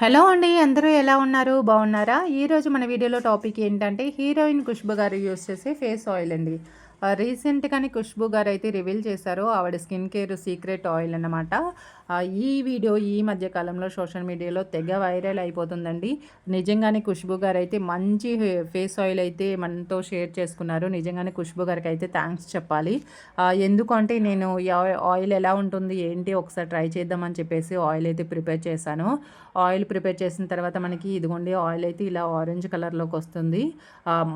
Hello అండి అందరూ ఎలా ఉన్నారు? బాగున్నారా? ఈరోజు మన వీడియోలో టాపిక్ ఏంటంటే హీరోయిన్ ఖుష్బు గారు యూస్ చేసే ఫేస్ ఆయిల్ అండి. రీసెంట్గానే ఖుష్బు గారు అయితే రివీల్ చేశారు ఆవిడ స్కిన్ కేర్ సీక్రెట్ ఆయిల్ అన్నమాట. ఈ వీడియో ఈ మధ్యకాలంలో సోషల్ మీడియాలో తెగ వైరల్ అయిపోతుందండి. నిజంగానే ఖుష్బు గారు అయితే మంచి ఫేస్ ఆయిల్ అయితే మనతో షేర్ చేసుకున్నారు. నిజంగానే ఖుష్బు గారికి అయితే థ్యాంక్స్ చెప్పాలి ఎందుకంటే నేను ఆయిల్ ఎలా ఉంటుంది ఏంటి ఒకసారి ట్రై చేద్దామని చెప్పేసి ఆయిల్ అయితే ప్రిపేర్ చేశాను. ఆయిల్ ప్రిపేర్ చేసిన తర్వాత మనకి ఇదిగోండి ఆయిల్ అయితే ఇలా ఆరెంజ్ కలర్లోకి వస్తుంది.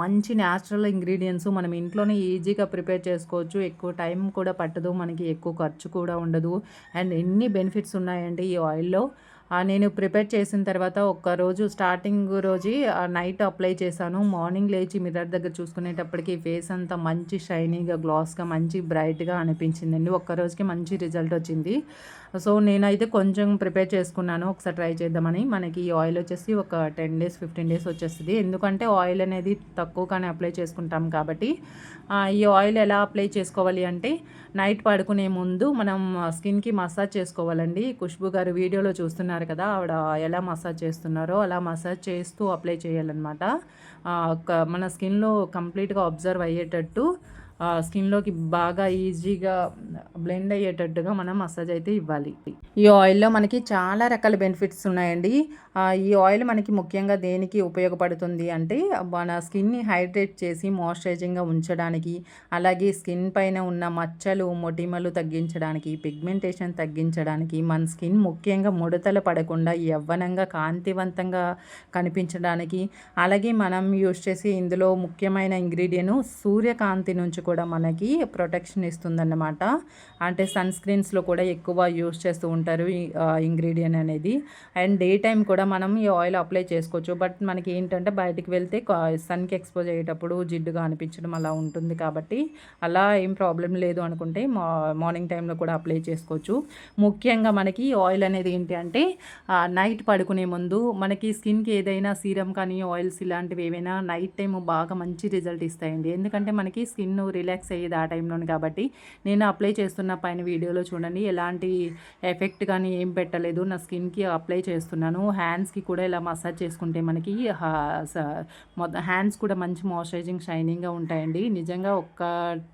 మంచి న్యాచురల్ ఇంగ్రీడియంట్స్ మనం ఇంట్లోనే ఈజీగా ప్రిపేర్ చేసుకోవచ్చు. ఎక్కువ టైం కూడా పట్టదు మనకి ఎక్కువ ఖర్చు కూడా ఉండదు. అండ్ ఎన్ని బెనిఫిట్స్ ఉన్నాయండి ఈ ఆయిల్లో. నేను ప్రిపేర్ చేసిన తర్వాత ఒక్క రోజు స్టార్టింగ్ రోజు నైట్ అప్లై చేశాను. మార్నింగ్ లేచి మిర్రర్ దగ్గర చూసుకునేటప్పటికి ఫేస్ అంతా మంచి షైనీగా గ్లాస్గా మంచి బ్రైట్గా అనిపించిందండి. ఒక్క రోజుకి మంచి రిజల్ట్ వచ్చింది. సో నేనైతే కొంచెం ప్రిపేర్ చేసుకున్నాను. ఒకసారి ట్రై చేద్దామని. మనకి ఈ ఆయిల్ వచ్చేసి ఒక టెన్ డేస్ ఫిఫ్టీన్ డేస్ వచ్చేస్తుంది. ఎందుకంటే ఆయిల్ అనేది తక్కువగానే అప్లై చేసుకుంటాం కాబట్టి ఈ ఆయిల్ ఎలా అప్లై చేసుకోవాలి అంటే నైట్ పడుకునే ముందు మనం స్కిన్కి మసాజ్ చేసుకోవాలండి. ఖుష్బు గారు వీడియోలో చూస్తున్నారు కదా ఆవిడ ఎలా మసాజ్ చేస్తున్నారో అలా మసాజ్ చేస్తూ అప్లై చేయాలన్నమాట. ఆ, మన స్కిన్లో కంప్లీట్గా అబ్జర్వ్ అయ్యేటట్టు స్కిన్లోకి బాగా ఈజీగా బ్లెండ్ అయ్యేటట్టుగా మనం మసాజ్ అయితే ఇవ్వాలి. ఈ ఆయిల్లో మనకి చాలా రకాల బెనిఫిట్స్ ఉన్నాయండి. ఈ ఆయిల్ మనకి ముఖ్యంగా దేనికి ఉపయోగపడుతుంది అంటే మన స్కిన్ని హైడ్రేట్ చేసి మాయిశ్చరైజింగ్గా ఉంచడానికి అలాగే స్కిన్ పైన ఉన్న మచ్చలు మొటిమలు తగ్గించడానికి పిగ్మెంటేషన్ తగ్గించడానికి మన స్కిన్ ముఖ్యంగా ముడతలు పడకుండా యవ్వనంగా కాంతివంతంగా కనిపించడానికి అలాగే మనం యూస్ చేసే ఇందులో ముఖ్యమైన ఇంగ్రీడియంట్ సూర్యకాంతి నుంచి కూడా మనకి ప్రొటెక్షన్ ఇస్తుందన్నమాట. అంటే సన్ స్క్రీన్స్లో కూడా ఎక్కువ యూస్ చేస్తూ ఉంటారు ఇంగ్రీడియంట్ అనేది. అండ్ డే టైం కూడా మనం ఈ ఆయిల్ అప్లై చేసుకోవచ్చు. బట్ మనకి ఏంటంటే బయటికి వెళ్తే సన్కి ఎక్స్పోజ్ అయ్యేటప్పుడు జిడ్డుగా అనిపించడం అలా ఉంటుంది కాబట్టి అలా ఏం ప్రాబ్లం లేదు అనుకుంటే మా మార్నింగ్ టైంలో కూడా అప్లై చేసుకోవచ్చు. ముఖ్యంగా మనకి ఈ ఆయిల్ అనేది ఏంటి అంటే నైట్ పడుకునే ముందు మనకి స్కిన్కి ఏదైనా సీరం కానీ ఆయిల్స్ ఇలాంటివి ఏవైనా నైట్ టైం బాగా మంచి రిజల్ట్ ఇస్తాయండి. ఎందుకంటే మనకి స్కిన్ రిలాక్స్ అయ్యేది ఆ టైంలోనే కాబట్టి నేను అప్లై చేస్తున్న పైన వీడియోలో చూడండి. ఎలాంటి ఎఫెక్ట్ కానీ ఏం పెట్టలేదు. నా స్కిన్కి అప్లై చేస్తున్నాను. హ్యాండ్స్కి కూడా ఇలా మసాజ్ చేసుకుంటే మనకి హ్యాండ్స్ కూడా మంచి మాయిశ్చరైజింగ్ షైనింగ్గా ఉంటాయండి. నిజంగా ఒక్క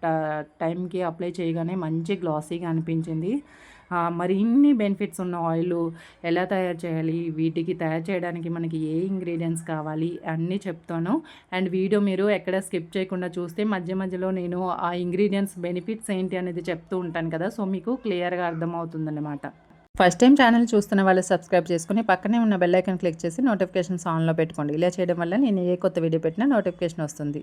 ట- టైంకి అప్లై చేయగానే మంచి గ్లాసీగా అనిపించింది. మరి ఇన్ని బెనిఫిట్స్ ఉన్న ఆయిల్ ఎలా తయారు చేయాలి? వీటికి తయారు చేయడానికి మనకి ఏ ఇంగ్రీడియంట్స్ కావాలి? అన్నీ చెప్తాను. అండ్ వీడియో మీరు ఎక్కడ స్కిప్ చేయకుండా చూస్తే మధ్య మధ్యలో నేను ఆ ఇంగ్రీడియంట్స్ బెనిఫిట్స్ ఏంటి అనేది చెప్తూ ఉంటాను కదా. సో మీకు క్లియర్గా అర్థమవుతుందన్నమాట. ఫస్ట్ టైం ఛానల్ చూస్తున్న వాళ్ళు సబ్స్క్రైబ్ చేసుకుని పక్కనే ఉన్న బెల్ ఐకాన్ క్లిక్ చేసి నోటిఫికేషన్స్ ఆన్లో పెట్టుకోండి. ఇలా చేయడం వల్ల నేను ఏ కొత్త వీడియో పెట్టినా నోటిఫికేషన్ వస్తుంది.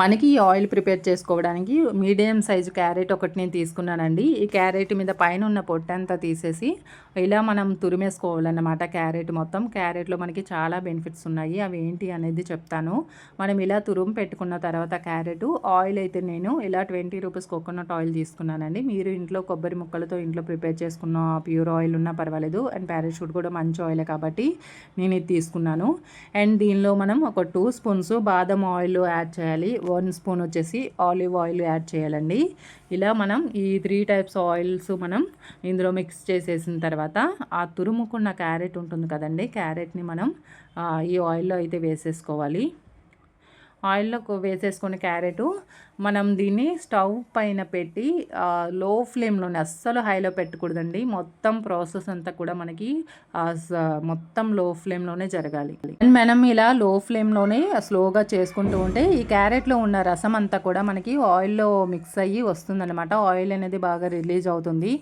మనకి ఈ ఆయిల్ ప్రిపేర్ చేసుకోవడానికి మీడియం సైజు క్యారెట్ ఒకటి నేను తీసుకున్నానండి. ఈ క్యారెట్ మీద పైన ఉన్న పొట్టంతా తీసేసి ఇలా మనం తురిమేసుకోవాలన్నమాట క్యారెట్ మొత్తం. క్యారెట్లో మనకి చాలా బెనిఫిట్స్ ఉన్నాయి. అవి ఏంటి అనేది చెప్తాను. మనం ఇలా తురుము పెట్టుకున్న తర్వాత క్యారెట్ ఆయిల్ అయితే నేను ఇలా ట్వంటీ రూపీస్ కోకోనట్ ఆయిల్ తీసుకున్నానండి. మీరు ఇంట్లో కొబ్బరి ముక్కలతో ఇంట్లో ప్రిపేర్ చేసుకున్న ప్యూర్ ఆయిల్ ఉన్నా పర్వాలేదు. అండ్ పారాషూట్ కూడా మంచి ఆయిల్ కాబట్టి నేను ఇది తీసుకున్నాను. అండ్ దీనిలో మనం ఒక టూ స్పూన్స్ బాదం ఆయిల్ యాడ్ చేయాలి. వన్ స్పూన్ వచ్చేసి ఆలివ్ ఆయిల్ యాడ్ చేయాలండి. ఇలా మనం ఈ త్రీ టైప్స్ ఆయిల్స్ మనం ఇందులో మిక్స్ చేసేసిన తర్వాత ఆ తురుముకున్న క్యారెట్ ఉంటుంది కదండి క్యారెట్ని మనం ఈ ఆయిల్లో అయితే వేసేసుకోవాలి. ఆయిల్లో కొ- వేసేసుకుని క్యారెట్. మనం దీన్ని స్టవ్ పైన పెట్టి లో ఫ్లేమ్లోనే అస్సలు హైలో పెట్టకూడదండి. మొత్తం ప్రాసెస్ అంతా కూడా మనకి మొత్తం లో ఫ్లేమ్లోనే జరగాలి. అండ్ మనం ఇలా లో ఫ్లేమ్లోనే స్లోగా చేసుకుంటూ ఉంటే ఈ క్యారెట్లో ఉన్న రసం అంతా కూడా మనకి ఆయిల్లో మిక్స్ అయ్యి వస్తుందన్నమాట. ఆయిల్ అనేది బాగా రిలీజ్ అవుతుంది.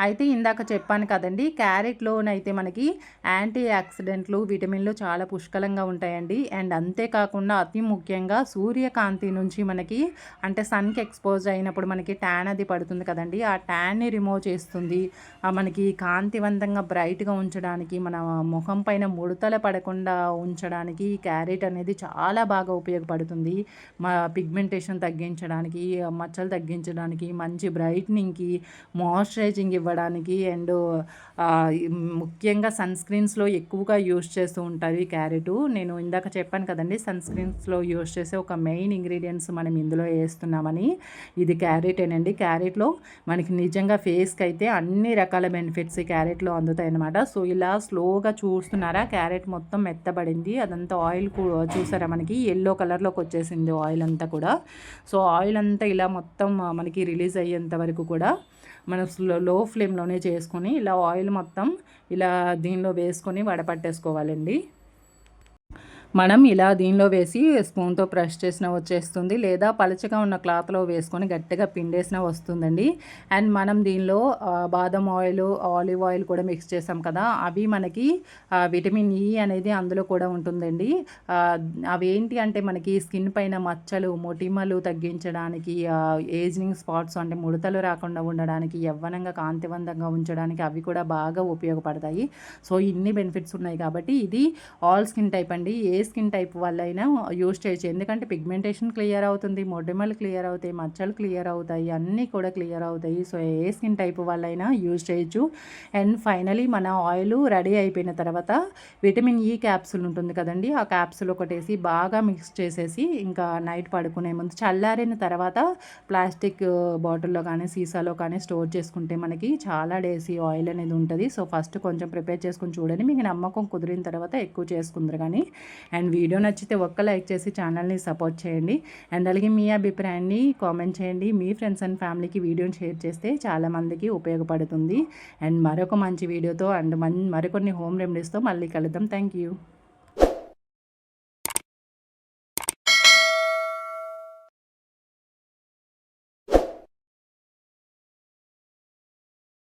అయితే ఇందాక చెప్పాను కదండి క్యారెట్లోనైతే మనకి యాంటీ ఆక్సిడెంట్లు విటమిన్లు చాలా పుష్కలంగా ఉంటాయండి. అండ్ అంతేకాకుండా అతి ముఖ్యంగా సూర్యకాంతి నుంచి మనకి అంటే సన్కి ఎక్స్పోజ్ అయినప్పుడు మనకి ట్యాన్ అది పడుతుంది కదండి. ఆ ట్యాన్ని రిమూవ్ చేస్తుంది. ఆ మనకి కాంతివంతంగా బ్రైట్గా ఉంచడానికి మన ముఖం పైన ముడతలు పడకుండా ఉంచడానికి ఈ క్యారెట్ అనేది చాలా బాగా ఉపయోగపడుతుంది. మా పిగ్మెంటేషన్ తగ్గించడానికి మచ్చలు తగ్గించడానికి మంచి బ్రైట్నింగ్కి మాయిశ్చరైజింగ్ ఇవ్వడానికి అండ్ ముఖ్యంగా సన్ స్క్రీన్స్లో ఎక్కువగా యూస్ చేస్తూ ఉంటుంది ఈ క్యారెట్ నేను ఇందాక చెప్పాను కదండి సన్ స్క్రీన్స్లో యూస్ వచ్చేసి ఒక మెయిన్ ఇంగ్రీడియంట్స్ మనం ఇందులో వేస్తున్నామని. ఇది క్యారెటేనండి క్యారెట్లో మనకి నిజంగా ఫేస్కి అయితే అన్ని రకాల బెనిఫిట్స్ ఈ క్యారెట్లో అందుతాయి అన్నమాట సో ఇలా స్లోగా చూస్తున్నారా? క్యారెట్ మొత్తం మెత్తబడింది. అదంతా ఆయిల్ చూసారా మనకి? ఎల్లో కలర్లోకి వచ్చేసింది ఆయిల్ అంతా కూడా. సో ఆయిల్ అంతా ఇలా మొత్తం మనకి రిలీజ్ అయ్యేంత వరకు కూడా మనం స్లో లో ఫ్లేమ్లోనే చేసుకొని ఇలా ఆయిల్ మొత్తం ఇలా దీనిలో వేసుకొని వడపట్టేసుకోవాలండి. మనం ఇలా దీనిలో వేసి స్పూన్తో ప్రెస్ చేసిన వచ్చేస్తుంది. లేదా పలచగా ఉన్న క్లాత్లో వేసుకొని గట్టిగా పిండేసిన వస్తుందండి. అండ్ మనం దీనిలో బాదం ఆయిల్ ఆలివ్ ఆయిల్ కూడా మిక్స్ చేసాం కదా అవి మనకి విటమిన్ ఈ అనేది అందులో కూడా ఉంటుందండి. ఆ, అవి ఏంటి అంటే మనకి స్కిన్ పైన మచ్చలు మొటిమలు తగ్గించడానికి ఏజింగ్ స్పాట్స్ అంటే ముడతలు రాకుండా ఉండడానికి యవ్వనంగా కాంతివంతంగా ఉంచడానికి అవి కూడా బాగా ఉపయోగపడతాయి. సో ఇన్ని బెనిఫిట్స్ ఉన్నాయి కాబట్టి ఇది ఆల్ స్కిన్ టైప్ అండి. ఏ స్కిన్ టైప్ వాళ్ళైనా యూజ్ చేయొచ్చు. ఎందుకంటే పిగ్మెంటేషన్ క్లియర్ అవుతుంది మొటిమలు క్లియర్ అవుతాయి మచ్చలు క్లియర్ అవుతాయి అన్నీ కూడా క్లియర్ అవుతాయి. సో ఏ స్కిన్ టైప్ వాళ్ళైనా యూజ్ చేయొచ్చు. అండ్ ఫైనలీ మన ఆయిల్ రెడీ అయిపోయిన తర్వాత విటమిన్ ఈ క్యాప్సూల్ ఉంటుంది కదండి ఆ క్యాప్సూల్ ఒకటేసి బాగా మిక్స్ చేసేసి ఇంకా నైట్ పడుకునే ముందు చల్లారిన తర్వాత ప్లాస్టిక్ బాటిల్లో కానీ సీసాలో కానీ స్టోర్ చేసుకుంటే మనకి చాలా డేస్ ఈ ఆయిల్ అనేది ఉంటుంది. సో ఫస్ట్ కొంచెం ప్రిపేర్ చేసుకుని చూడండి. మీకు నమ్మకం కుదిరిన తర్వాత ఎక్కువ చేసుకుందరు కానీ అండ్ వీడియో నచ్చితే ఒక్క లైక్ చేసి ఛానల్ని సపోర్ట్ చేయండి. అండ్ అలాగే మీ అభిప్రాయాన్ని కామెంట్ చేయండి. మీ ఫ్రెండ్స్ అండ్ ఫ్యామిలీకి వీడియోని షేర్ చేస్తే చాలామందికి ఉపయోగపడుతుంది. అండ్ మరొక మంచి వీడియోతో అండ్ మన్ మరికొన్ని హోమ్ రెమెడీస్తో మళ్ళీ కలుద్దాం. Thank you.